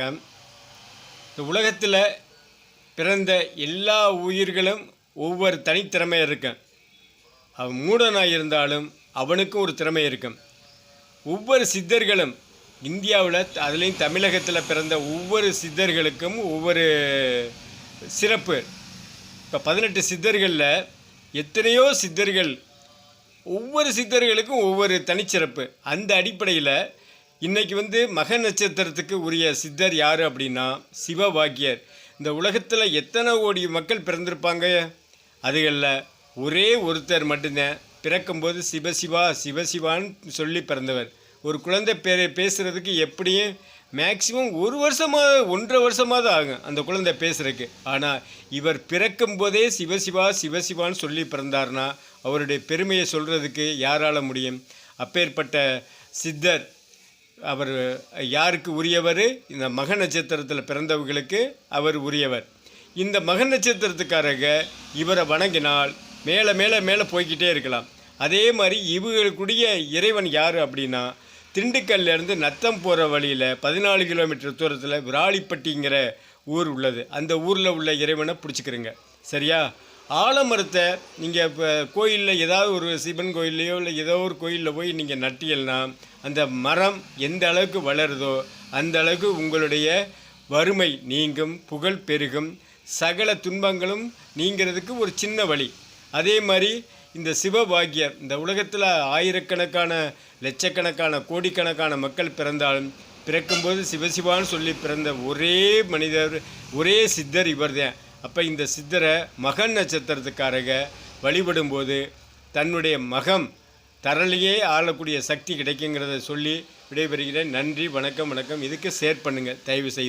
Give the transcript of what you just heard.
வணக்கம். இந்த உலகத்தில் பிறந்த எல்லா உயிர்களும் ஒவ்வொரு தனித்திறமை இருக்கும். அவன் மூடனாக இருந்தாலும் அவனுக்கும் ஒரு திறமை இருக்கும். ஒவ்வொரு சித்தர்களும் இந்தியாவில் அதுலேயும் தமிழகத்தில் பிறந்த ஒவ்வொரு சித்தர்களுக்கும் ஒவ்வொரு சிறப்பு. இப்போ பதினெட்டு சித்தர்களில் எத்தனையோ சித்தர்கள் ஒவ்வொரு சித்தர்களுக்கும் ஒவ்வொரு தனிச்சிறப்பு. அந்த அடிப்படையில் இன்னைக்கு வந்து மக நட்சத்திரத்துக்கு உரிய சித்தர் யார் அப்படின்னா சிவபாக்கியர் இந்த உலகத்தில் எத்தனை கோடி மக்கள் பிறந்திருப்பாங்க? அதுகளில் ஒரே ஒருத்தர் மட்டும்தான். பிறக்கும்போது சிவசிவா சிவசிவான்னு சொல்லி பிறந்தவர். ஒரு குழந்தை பேரை பேசுகிறதுக்கு எப்படியும் மேக்சிமம் ஒரு வருஷமாக ஒன்றரை வருஷமாவது ஆகும் அந்த குழந்தை பேசுறதுக்கு. ஆனால் இவர் பிறக்கும்போதே சிவசிவா சிவசிவான்னு சொல்லி பிறந்தார்னா அவருடைய பெருமையை சொல்கிறதுக்கு யாரால முடியும்? அப்பேற்பட்ட சித்தர் அவர் யாருக்கு உரியவர்? இந்த மக நட்சத்திரத்தில் பிறந்தவர்களுக்கு அவர் உரியவர். இந்த மக நட்சத்திரத்துக்காரங்க இவரை வணங்கினால் மேலே மேலே மேலே போய்கிட்டே இருக்கலாம். அதே மாதிரி இவர்களுக்குடைய இறைவன் யார் அப்படின்னா திண்டுக்கல்லேருந்து நத்தம் போகிற வழியில் பதினாலு கிலோமீட்டர் தூரத்தில் விராலிப்பட்டிங்கிற ஊர் உள்ளது. அந்த ஊரில் உள்ள இறைவனை பிடிச்சிக்கிறங்க. சரியா? ஆலமரத்தை நீங்கள் இப்போ கோயிலில் ஏதாவது ஒரு சிவன் கோயில்லையோ இல்லை ஏதோ ஒரு கோயிலில் போய் நீங்கள் நட்டியல்னா அந்த மரம் எந்த அளவுக்கு வளருதோ அந்த அளவுக்கு உங்களுடைய வறுமை நீங்கும் புகழ் பெருகும். சகல துன்பங்களும் நீங்கிறதுக்கு ஒரு சின்ன வழி. அதே மாதிரி இந்த சிவபாக்கியர் இந்த உலகத்தில் ஆயிரக்கணக்கான லட்சக்கணக்கான கோடிக்கணக்கான மக்கள் பிறந்தாலும் பிறக்கும்போது சிவசிவான்னு சொல்லி பிறந்த ஒரே மனிதர் ஒரே சித்தர் இவர்தான். அப்போ இந்த சித்தரை மகன் நட்சத்திரத்துக்காரங்க வழிபடும்போது தன்னுடைய மகம் தரலையே ஆளக்கூடிய சக்தி கிடைக்குங்கிறத சொல்லி விடைபெறுகிறேன். நன்றி வணக்கம் வணக்கம். இதுக்கு ஷேர் பண்ணுங்கள் தயவு செய்து.